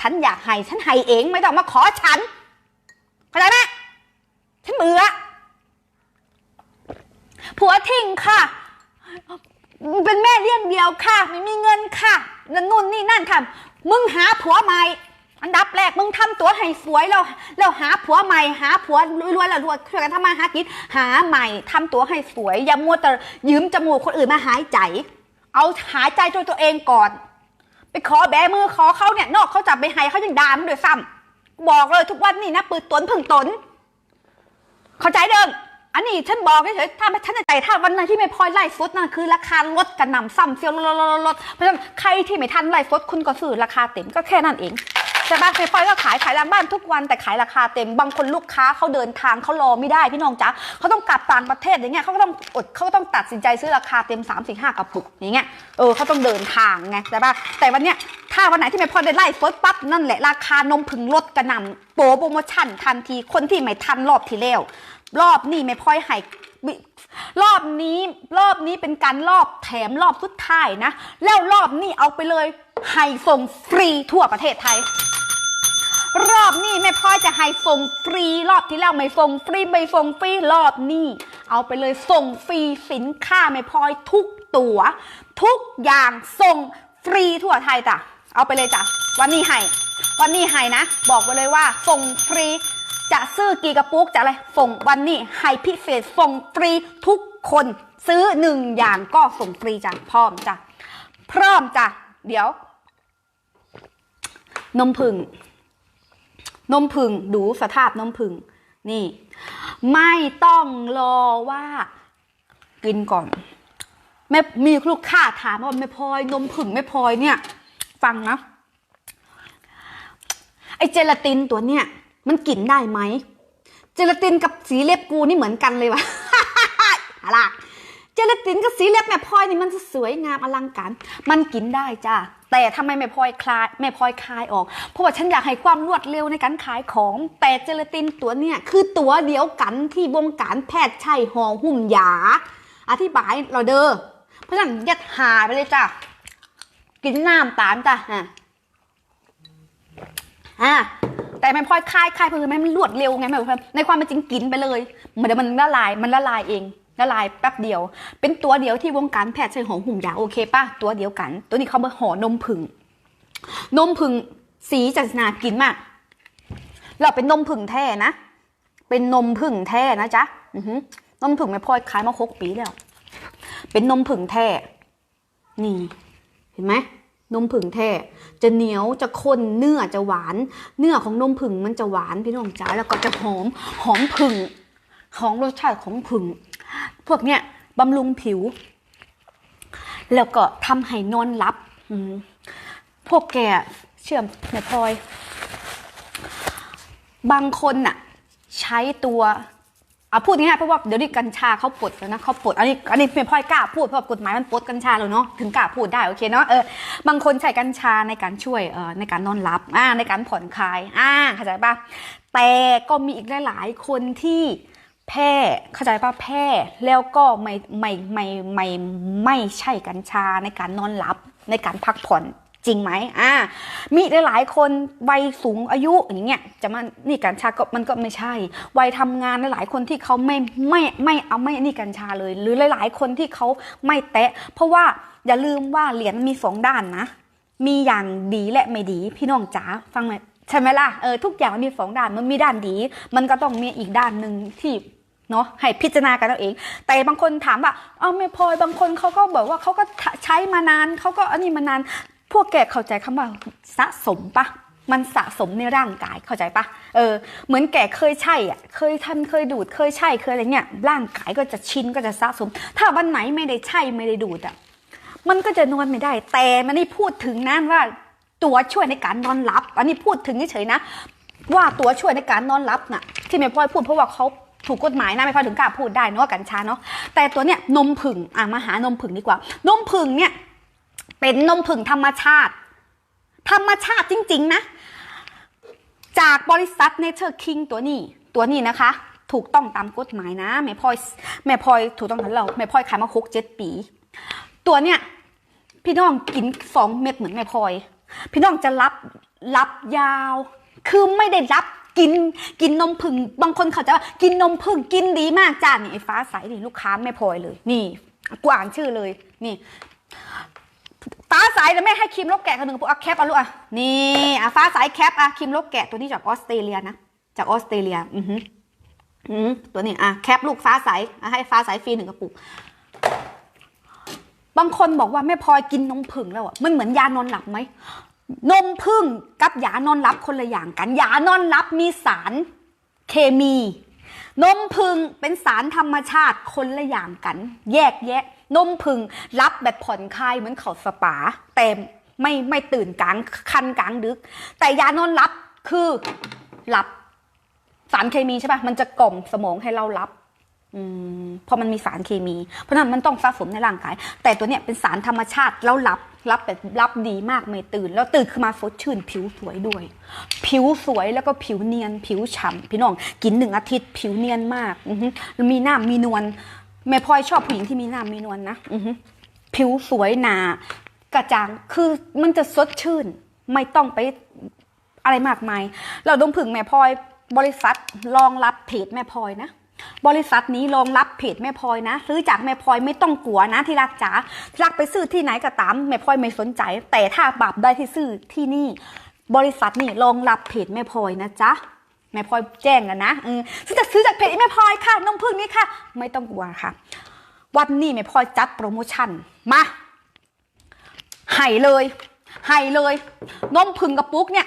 ฉันอยากให้ฉันให้เองไม่ต้องมาขอฉันเข้าใจไหมฉันเบื่อผัวทิ้งค่ะ เป็นแม่เลี้ยงเดียวค่ะ ไม่มีเงินค่ะนั่นนู่นนี่นั่นทำมึงหาผัวใหม่อันดับแรกมึงทำตัวให้สวยแล้วแล้วหาผัวใหม่หาผัวรวยๆแล้วรวยช่วยกันทำมาหากินหาใหม่ทำตัวให้สวย อย่ามัวแต่ยืมจมูกคนอื่นมาหายใจ เอาหายใจตัวตัวเองก่อน ไปขอแบมือขอเขาเนี่ยนอกเขาจับไปให้เขายังด่ามันด้วยซ้ำบอกเลยทุกวันนี่นะปืนตนพึ่งตน เข้าใจเดิมอันนี้ฉันบอกเฉยๆถ้าไม่ฉันจะใจถ้าวันนั้นที่ไม่พลอยไล่ฟุตนั่นคือราคาลดกระหน่ำซ้ำเซียวลดลดลดเพราะฉะนั้นใครที่ไม่ทันไล่ฟุตคุณก็ซื้อราคาเต็มก็แค่นั้นเอง ช่ปะไม่พลอยก็ขายขายหลังบ้านทุกวันแต่ขายราคาเต็มบางคนลูกค้าเขาเดินทางเขารอไม่ได้พี่น้องจ๊ะเขาต้องกลับต่างประเทศอย่างเงี้ยเขาก็ต้องอดเขาก็ต้องตัดสินใจซื้อราคาเต็ม3 4 5กระปุกอย่างเงี้ยเออเขาต้องเดินทางไงใช่ปะแต่วันเนี้ยถ้าวันไหนที่ไม่พอยได้ไล่ฟุตปั๊บนั่นแหละราคานมผึ่งลดกระนำโปรโปรโมชั่นทันทีคนที่ไม่ทันรอบที่แล้วรอบนี้ไม่พอยให้บิรอบนี้รอบนี้เป็นการรอบแถมรอบสุดท้ายนะ แล้วรอบนี้เอาไปเลยให้ส่งฟรีทั่วประเทศไทย รอบนี้แม่พลอยจะ ให้ส่งฟรีรอบที่แล้วไม่ส่งฟรีไม่ส่งฟรีรอบนี้ เอาไปเลยส่งฟรีสินค้าแม่พลอยทุกตัว ทุกอย่างส่งฟรีทั่วไทยจ้ะเอาไปเลยจ้ะวันนี้ให้วันนี้ให้นะ บอกไปเลยว่าส่งฟรีจะซื้อกี่กระปุกจะอะไรส่งวันนี้ให้พิเศษส่งฟรีทุกคนซื้อหนึ่งอย่างก็ส่งฟรีจ้ะพร้อมจ้ะพร้อมจ้ะเดี๋ยว นมผึ่ง นมผึ่งดูสภาพนมผึ่งนี่ ไม่ต้องรอว่า กินก่อนแม่มีลูกค้าถามว่าไม่พลอยนมผึ่งไม่พลอยเนี่ย ฟังนะไอเจลาตินตัวเนี่ยมันกินได้ไหมเจลาตินกับสีเล็บกูนี่เหมือนกันเลยวะอะไรเจลาตินกับสีเล็บแม่พลอยนี่มันจะสวยงามอลังการ มันกินได้จ้า แต่ทำไมแม่พลอยคลายแม่พลอยคลายออก เพราะว่าฉันอยากให้ความรวดเร็วในการขายของ แต่เจลาตินตัวเนี่ยคือตัวเดียวกันที่วงการแพทย์ใช้ห่อหุ้มยา อธิบายเราเด้อเพราะฉะนั้นยัดหาไปเลยจ้ะ กินน้ำตามจ้ะฮะอ่าแต่แม่พลอยคลายคลายเพื่อให้มันรวดเร็วไงแม่ในความเป็นจริงกินไปเลยเหมือนมันละลายมันละลายเองละลายแป๊บเดียว เป็นตัวเดียวที่วงการแพทย์ใช้หอมหุ่มยาโอเคป่ะตัวเดียวกัน ตัวนี้เขามาห่อนมผึ่งนมผึ่งสีจัดนากินมากเราเป็นนมผึ่งแท้นะ เป็นนมผึ่งแท้นะจ๊ะนมผึ่งแม่พลอยขายมาหกปีแล้ว เป็นนมผึ่งแท้ นี่ เห็นไหมนมผึ่งแท้จะเหนียวจะข้นเนื้อจะหวาน เนื้อของนมผึ่งมันจะหวานพี่น้องจ๋าแล้วก็จะหอมหอมผึ่งของรสชาติของผึ่ง พวกเนี้ยบำรุงผิว แล้วก็ทำให้นอนหลับพวกแกเชื่อมแม่พลอย บางคนน่ะ ใช้ตัวอะพูดง่ายๆเพราะว่าเดี๋ยวนี้กัญชาเขาปลดแล้วนะเขาปลดอันนี้อันนี้ไม่พ่อยกล้าพูดเพราะกฎหมายมันปลดกัญชาแล้วเนาะถึงกล้าพูดได้โอเคเนาะเออบางคนใช้กัญชาในการช่วยเอ่อในการนอนหลับอ่าในการผ่อนคลายอ่าเข้าใจปะแต่ก็มีอีกหลายๆคนที่ แพ้เข้าใจป่ะแพ้แล้วก็ไม่ไม่ไม่ไม่ไม่ใช่กัญชาในการนอนหลับในการพักผ่อนจริงไหมอ่า มีหลายๆคนวัยสูงอายุอย่างเงี้ยจะมานี่กัญชาก็มันก็ไม่ใช่ วัยทำงานหลายคนที่เขาไม่ไม่ไม่เอาไม่นี่กัญชาเลย หรือหลาย ๆ คนที่เขาไม่แตะ เพราะว่าอย่าลืมว่าเหรียญมีสองด้านนะ มีอย่างดีและไม่ดีพี่น้องจ๋าฟังไหมใช่ไหมล่ะเออทุกอย่างมันมีสองด้านมันมีด้านดี มันก็ต้องมีอีกด้านหนึ่งที่ เนาะให้พิจารณากันเอาเอง แต่บางคนถามว่าเอ้าไม่พลอยบางคนเขาก็บอกว่าเขาก็ใช้มานานเขาก็อันนี้มานาน พวกแกเข้าใจคำว่าสะสมปะมันสะสมในร่างกายเข้าใจปะเออ เหมือนแกเคยใช่อะ เคยทันเคยดูด เคยใช่เคยอะไรเงี้ย ร่างกายก็จะชินก็จะสะสม ถ้าวันไหนไม่ได้ใช่ไม่ได้ดูดอะ มันก็จะนอนไม่ได้ แต่มันนี่พูดถึงนะว่าตัวช่วยในการนอนหลับ อันนี้พูดถึงเฉยๆนะ ว่าตัวช่วยในการนอนหลับน่ะ ที่แม่พลอยพูดเพราะว่าเขา ถูกกฎหมายนะไม่พอยถึงกล้าพูดได้เนอะกัญชาเนาะแต่ตัวเนี้ยนมผึ่งอะมาหานมผึ่งดีกว่า นมผึ่งเนี่ยเป็นนมผึ่งธรรมชาติ ธรรมชาติจริง ๆ นะ จากบริษัท Nature King ตัวนี้ ตัวนี้นะคะ ถูกต้องตามกฎหมายนะแม่พลอยแม่พลอยถูกต้องทันเราแม่พลอยขายมาหกเจ็ดปี ตัวเนี้ยพี่น้องกินสองเม็ดเหมือนแม่พลอย พี่น้องจะรับรับยาว คือไม่ได้รับ กินกินนมผึ่งบางคนเขาจะว่ากินนมผึ่งกินดีมากจ้านี่ไอ้ฟ้าใสนี่ลูกค้าไม่พลอยเลย นี่กูอ่านชื่อเลยนี่ฟ้าใสแล้วแม่ให้ครีมลกแกะคนหนึ่งพวกเอาแคปเอาลูกอะนี่อะฟ้าใสแคปอะครีมลกแกะตัวนี้จากออสเตรเลียนะจากออสเตรเลียอือหืออือตัวนี้อะแคปลูกฟ้าใสอะให้ฟ้าใสฟรีหนึ่งกระปุกบางคนบอกว่าแม่พลอยกินนมผึ่งแล้วอะมันเหมือนยานอนหลับไหม นมผึ้งกับยานอนหลับคนละอย่างกัน ยานอนหลับมีสารเคมี นมผึ้งเป็นสารธรรมชาติคนละอย่างกัน แยกแยะ นมผึ้งรับแบบผ่อนคลายเหมือนเขาสปาแต่ไม่ไม่ตื่นกลางคันกลางดึก แต่ยานอนหลับคือหลับสารเคมีใช่ปะมันจะกล่อมสมองให้เรารับ เพราะมันมีสารเคมี เพราะนั้นมันต้องสะสมในร่างกาย แต่ตัวเนี้ยเป็นสารธรรมชาติแล้วรับรับแบบรับดีมากไม่ตื่น แล้วตื่นขึ้นมาสดชื่น ผิวสวยด้วย ผิวสวยแล้วก็ผิวเนียน ผิวฉ่ำพี่น้องกินหนึ่งอาทิตย์ ผิวเนียนมากอือฮึแล้วมีหน้ามีนวลแม่พลอยชอบผู้หญิงที่มีหน้ามีนวลนะอือฮึผิวสวยหนากระจ่างคือมันจะสดชื่น ไม่ต้องไปอะไรมากมาย เราดมผึ่งแม่พลอยบริษัทรองรับเพจแม่พลอยนะ บริษัทนี้รองรับเพจแม่พลอยนะ ซื้อจากแม่พลอยไม่ต้องกลัวนะที่รักจ๋าที่รักไปซื้อที่ไหนก็ตามแม่พลอยไม่สนใจ แต่ถ้าบาปได้ที่ซื้อที่นี่ บริษัทนี่รองรับเพจแม่พลอยนะจ๊ะแม่พลอยแจ้งกันนะเออซื้อจากซื้อจากเพจแม่พลอยค่ะนมผึ้งนี้ค่ะ ไม่ต้องกลัวค่ะ วันนี้แม่พลอยจัดโปรโมชั่นมาให้เลยให้เลยนมผึ่งกระปุกเนี่ย